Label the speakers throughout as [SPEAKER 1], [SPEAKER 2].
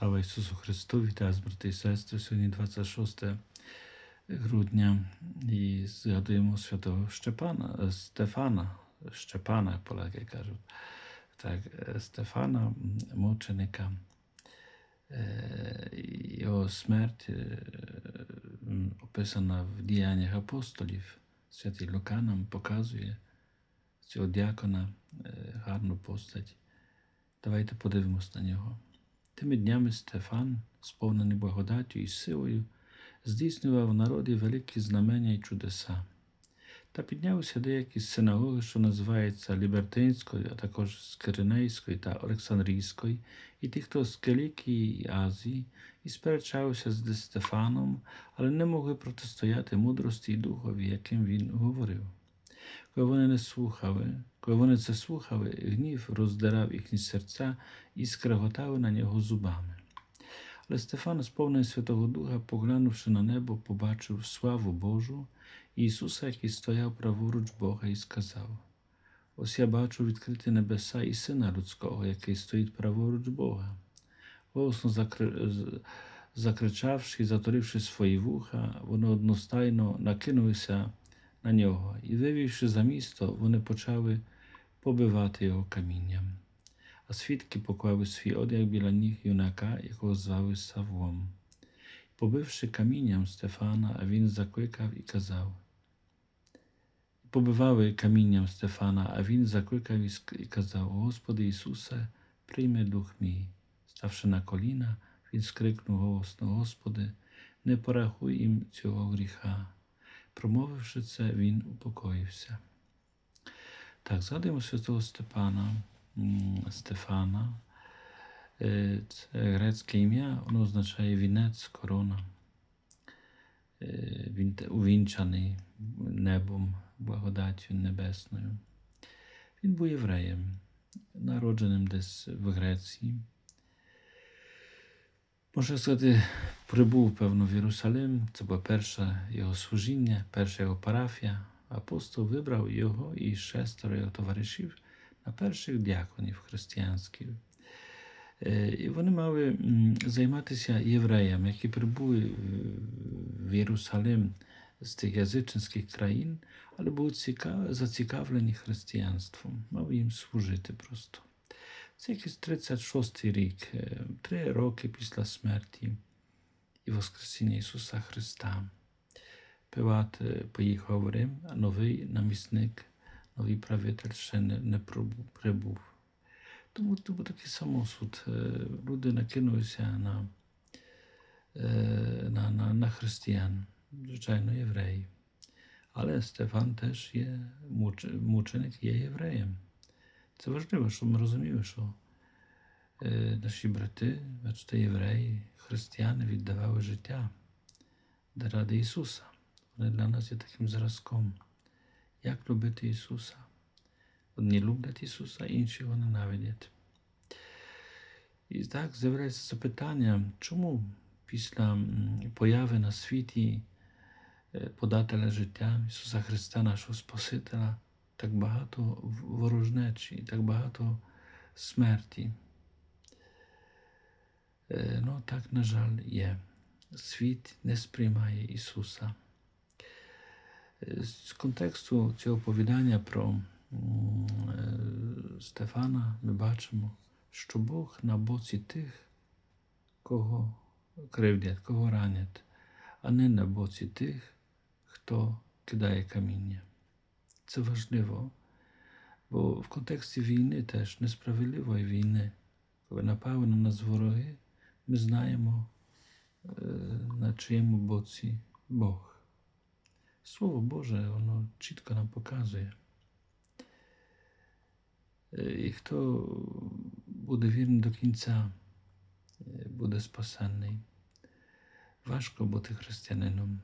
[SPEAKER 1] Слава Ісусу Христу! Вітаю, брати і сестри. Сьогодні 26 грудня і згадуємо святого Щепана, е, Стефана, Щепана, як поляки кажуть. Так, е, Стефана, мученика. Е, Його смерть описана в діяннях апостолів. Святий Лука нам показує цього діакона е, гарну постать. Давайте подивимось на нього. Тими днями Стефан, сповнений благодаттю і силою, здійснював в народі великі знамення й чудеса. Та піднялися деякі синагоги, що називається Лібертинською, а також з Киринейської та Олександрійської, і ті, хто з Киликії і Азії, і сперечалися з Стефаном, але не могли протистояти мудрості й духові, яким він говорив. Коли вони не слухали, коли вони це слухали, гнів роздирав їхні серця і скреготали на нього зубами. Але Стефан, сповнений Святого Духа, поглянувши на небо, побачив славу Божу Ісуса, який стояв праворуч Бога, і сказав: Ось я бачу відкриті небеса і Сина Людського, який стоїть праворуч Бога. Голосно закри... закричавши і заторивши свої вуха, вони одностайно накинулися на нього, і, вивівши за місто, вони почали побивати його камінням. А свідки поклали свій одяг біля ніг юнака, якого звали Савлом. Побивши камінням Стефана, а він закликав і казав. Побивали камінням Стефана, а він закликав і ск- і казав: Господи Ісусе, прийми дух мій. Ставши на коліна, він скрикнув голосно: Господи, не порахуй їм цього гріха. Промовивши це, він упокоївся. Так, згадуємо святого Степана, Стефана. Е, Це грецьке ім'я, воно означає вінець, корона. Е, Він увінчаний небом, благодаттю небесною. Він був євреєм, народженим десь в Греції. Можна сказати, прибув, певно, в Єрусалим. Це було перше його служіння, перша його парафія. Апостол вибрав його і шестеро його товаришів на перших діаконів християнських. Е, І вони мали займатися євреями, які прибули е, в Єрусалим з тих язичницьких країн, але були ціка- зацікавлені християнством, мали їм служити просто. Це якийсь 36-й рік, е, три роки після смерті і Воскресіння Ісуса Христа. Пилат е, поїхав в Рим, а новий намісник, новий правитель ще не, не пробу- прибув. Тому це був такий самосуд. Е, Люди накинулися на, е, на, на, на християн, звичайно, євреї. Але Стефан теж є муч- мученик, є євреєм. Це важливо, щоб ми розуміли, що е, наші брати, бачите, євреї, християни віддавали життя ради Ісуса. Вони для нас є таким зразком. Як любити Ісуса? Одні люблять Ісуса, інші його ненавидять. І так з'являється запитання, чому після появи на світі е, подателя життя Ісуса Христа, нашого Спасителя, так багато ворожнечі, так багато смерті. Е, Ну, так, на жаль, є. Світ не сприймає Ісуса. Е, З контексту цього оповідання про е, Стефана ми бачимо, що Бог на боці тих, кого кривдять, кого ранять, а не на боці тих, хто кидає каміння. Це важливо, бо в контексті війни теж несправедливої війни, коли напали на нас вороги, ми знаємо, е, на чиєму боці Бог. Слово Боже, воно чітко нам показує. Е, І хто буде вірний до кінця, е, буде спасенний. Важко бути християнином.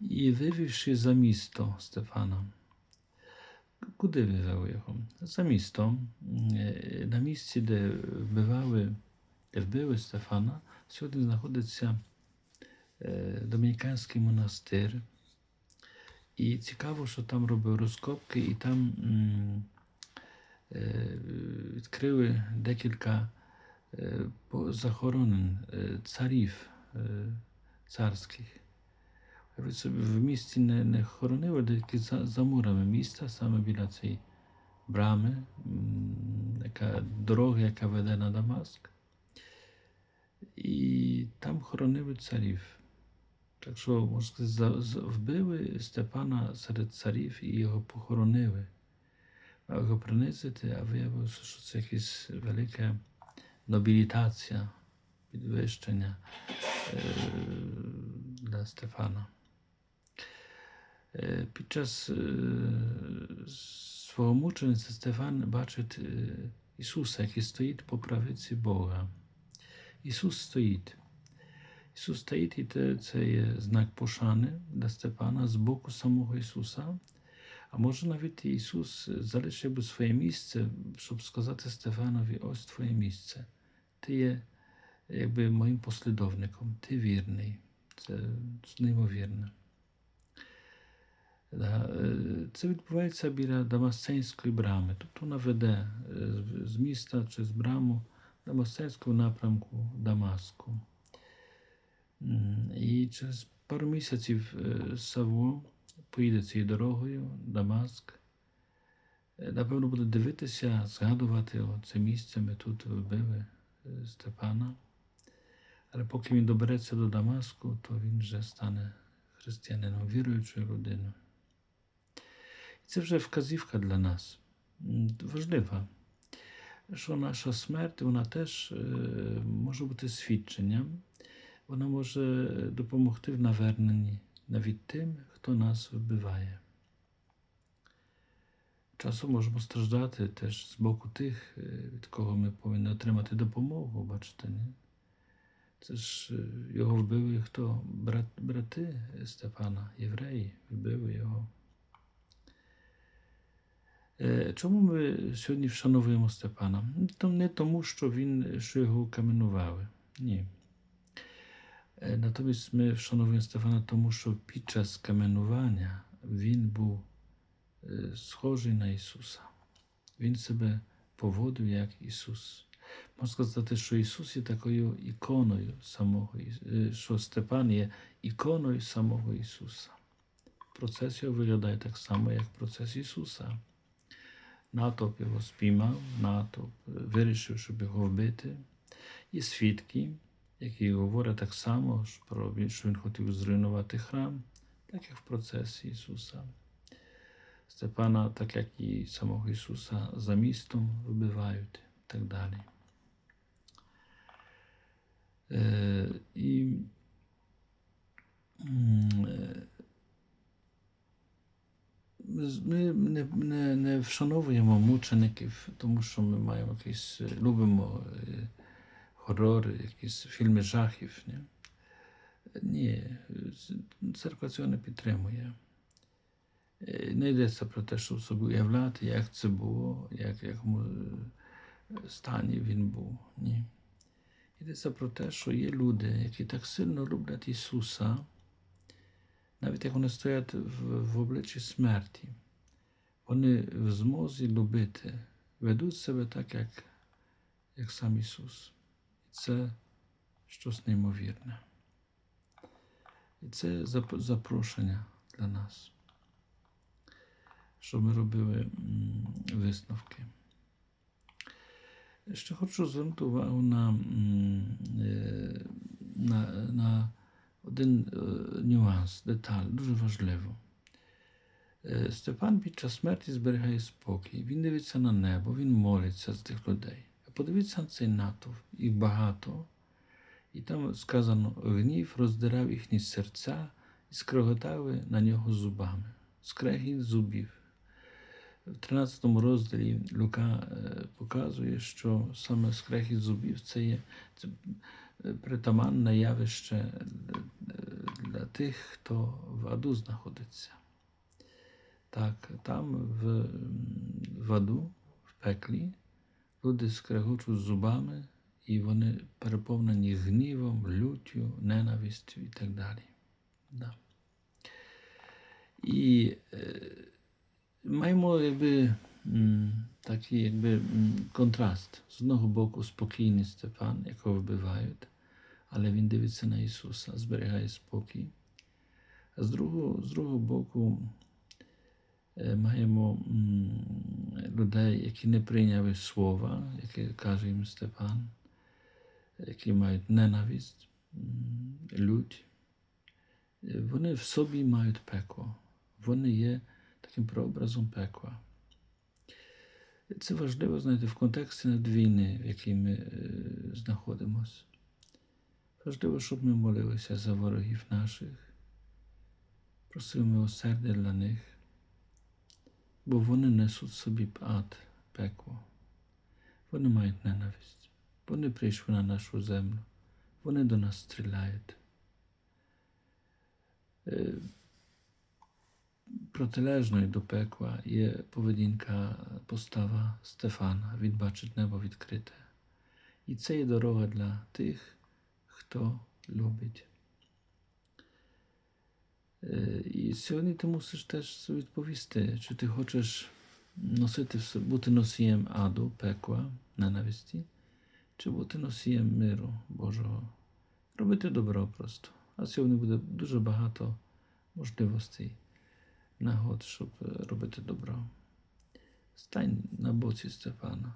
[SPEAKER 1] І вивівши за місто Стефана, куди вивели його? За місто, е, на місці, де вбивали, де вбили Стефана, сьогодні знаходиться е, Домініканський монастир. І цікаво, що там робив розкопки, і там е, відкрили декілька по- захоронен е, царів царських. В місті не, не хоронили, тільки за, за мурами міста, саме біля цієї брами, яка, дороги, яка веде на Дамаск. І там хоронили царів. Так що, можна сказати, за- за- вбили Степана серед царів і його похоронили. А його принизити, а виявилося, що це якась велика нобілітація, підвищення е, для Стефана. Е, Під час е, свого мучеництва Стефан бачить е, Ісуса, який стоїть по правиці Бога. Ісус стоїть. Ісус стоїть, і це, це є знак пошани для Степана з боку самого Ісуса. А може навіть і Ісус залишив би своє місце, щоб сказати Стефанові, ось твоє місце. Ти є якби моїм послідовником, ти вірний. Це неймовірно. Е, Це відбувається біля Дамасценської брами. Тобто вона веде е, з- міста чи з браму Дамасценського напрямку Дамаску. І через пару місяців е, Савво поїде цією дорогою, Дамаск. Напевно, буде дивитися, згадувати о, це місце. Ми тут вбили Степана. Але поки він добереться до Дамаску, то він вже стане християнином, віруючою людиною. Це вже вказівка для нас важлива, що наша смерть вона теж е, може бути свідченням, вона може допомогти в наверненні навіть тим, хто нас вбиває. Часом можемо страждати теж з боку тих, е, від кого ми повинні отримати допомогу, бачите, ні? Це ж е, його вбили хто? Брат, брати Степана, євреї, вбили його. Е, Чому ми сьогодні вшановуємо Степана? Ну, То не тому, що він що його каменували. Ні. Е, Натомість ми вшановуємо Стефана, тому що під час каменування він був е, схожий на Ісуса. Він себе поводив як Ісус. Можна сказати, що Ісус є такою іконою самого, Іс- е, що Степан є іконою самого Ісуса. Процес його виглядає так само, як процес Ісуса. Натовп його спіймав, натовп е, вирішив, щоб його вбити. Є свідки, які говорять так само, що він хотів зруйнувати храм, так як в процесі Ісуса. Степана, так як і самого Ісуса, за містом вбивають і так далі. Е, і м, е, ми не, не, не вшановуємо мучеників, тому що ми маємо якісь, любимо хорори, якісь фільми жахів. Ні, ні церква цього не підтримує. Не йдеться про те, щоб собі уявляти, як це було, як, в якому стані він був. Ні. Йдеться про те, що є люди, які так сильно люблять Ісуса, навіть як вони стоять в, в обличчі смерті, вони в змозі любити, ведуть себе так, як, як сам Ісус. І це щось неймовірне. І це зап- запрошення для нас, щоб ми робили м, висновки. Ще хочу звернути увагу на, м, е, на, на один е, нюанс, деталь, дуже важливо. Е, Степан під час смерті зберігає спокій. Він дивиться на небо, він молиться з тих людей. Подивіться на цей натовп, їх багато. І там сказано, гнів роздирав їхні серця і скреготали на нього зубами. Скрегіт зубів. В 13 розділі Лука е, показує, що саме скрехіт зубів це є це е, притаманне явище для тих, хто в аду знаходиться. Так, там в, в аду, в пеклі, люди скрегочуть зубами, і вони переповнені гнівом, люттю, ненавистю і так далі. Да. І е, маємо якби такий якби контраст. З одного боку спокійний Степан, якого вбивають, але він дивиться на Ісуса, зберігає спокій. А з другого, з другого боку маємо людей, які не прийняли слова, яке каже їм Степан, які мають ненависть, лють. Е, Вони в собі мають пекло. Вони є таким прообразом пекла. Це важливо знаєте, в контексті надвійни, в якій ми е, знаходимося. Важливо, щоб ми молилися за ворогів наших, просили милосердя для них, бо вони несуть собі ад, пекло. Вони мають ненависть. Вони прийшли на нашу землю. Вони до нас стріляють. Е, Протилежною до пекла є поведінка, постава Стефана, він бачить небо відкрите. І це є дорога для тих, хто любить. Е, І сьогодні ти мусиш теж відповісти, чи ти хочеш носити бути носієм аду, пекла, ненависті, чи бути носієм миру Божого. Робити добро просто. А сьогодні буде дуже багато можливостей, нагод, щоб е, робити добро. Стань на боці Степана.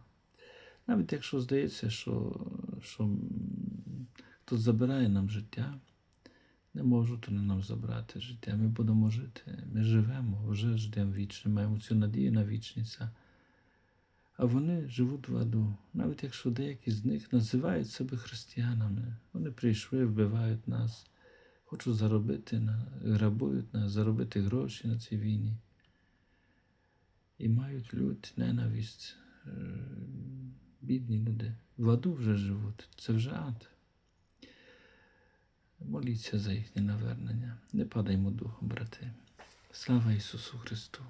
[SPEAKER 1] Навіть якщо здається, що, що хтось забирає нам життя, не можуть вони нам забрати життя. Ми будемо жити. Ми живемо, вже ждемо вічне, маємо цю надію на вічність. а- А вони живуть в аду. Навіть якщо деякі з них називають себе християнами, вони прийшли, вбивають нас, хочуть заробити, на- грабують нас, заробити гроші на цій війні. І мають лють, ненависть. Е, Бідні люди. В аду вже живуть. Це вже ад. Моліться за їхнє навернення. Не падаймо духом, брати. Слава Ісусу Христу!